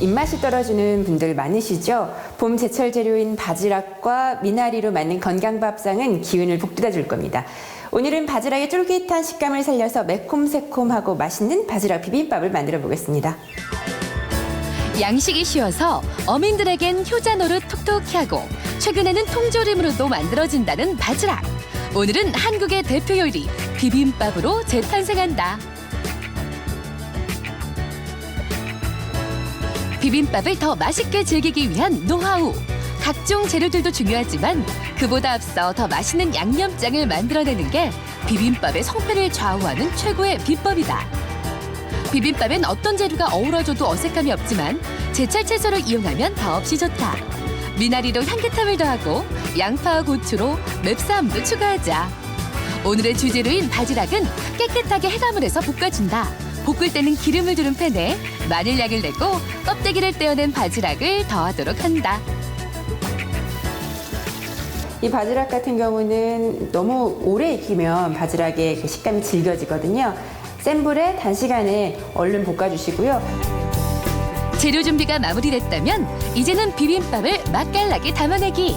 입맛이 떨어지는 분들 많으시죠? 봄 제철 재료인 바지락과 미나리로 만든 건강 밥상은 기운을 북돋아 줄 겁니다. 오늘은 바지락의 쫄깃한 식감을 살려서 매콤새콤하고 맛있는 바지락 비빔밥을 만들어 보겠습니다. 양식이 쉬워서 어민들에겐 효자 노릇 톡톡히 하고 최근에는 통조림으로도 만들어진다는 바지락. 오늘은 한국의 대표 요리 비빔밥으로 재탄생한다. 비빔밥을 더 맛있게 즐기기 위한 노하우. 각종 재료들도 중요하지만 그보다 앞서 더 맛있는 양념장을 만들어내는 게 비빔밥의 성패를 좌우하는 최고의 비법이다. 비빔밥엔 어떤 재료가 어우러져도 어색함이 없지만 제철 채소를 이용하면 더없이 좋다. 미나리로 향긋함을 더하고 양파와 고추로 맵싸움도 추가하자. 오늘의 주재료인 바지락은 깨끗하게 해감을 해서 볶아준다. 볶을 때는 기름을 두른 팬에 마늘약을 내고 껍데기를 떼어낸 바지락을 더하도록 한다. 이 바지락 같은 경우는 너무 오래 익히면 바지락의 그 식감이 질겨지거든요. 센 불에 단시간에 얼른 볶아주시고요. 재료 준비가 마무리됐다면 이제는 비빔밥을 맛깔나게 담아내기.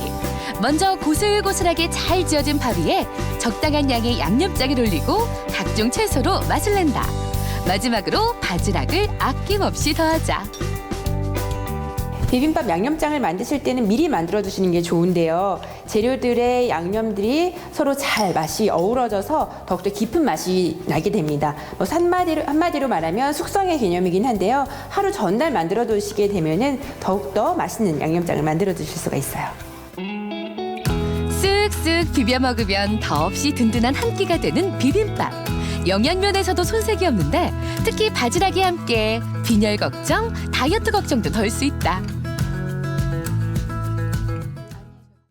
먼저 고슬고슬하게 잘 지어진 밥 위에 적당한 양의 양념장을 올리고 각종 채소로 맛을 낸다. 마지막으로 바지락을 아낌없이 더하자. 비빔밥 양념장을 만드실 때는 미리 만들어 두시는 게 좋은데요. 재료들의 양념들이 서로 잘 맛이 어우러져서 더욱더 깊은 맛이 나게 됩니다. 뭐 한마디로, 한마디로 말하면 숙성의 개념이긴 한데요. 하루 전날 만들어 두시게 되면은 더욱더 맛있는 양념장을 만들어 두실 수가 있어요. 쓱쓱 비벼 먹으면 더없이 든든한 한 끼가 되는 비빔밥. 영양면에서도 손색이 없는데 특히 바지락이 함께 빈혈 걱정, 다이어트 걱정도 덜 수 있다.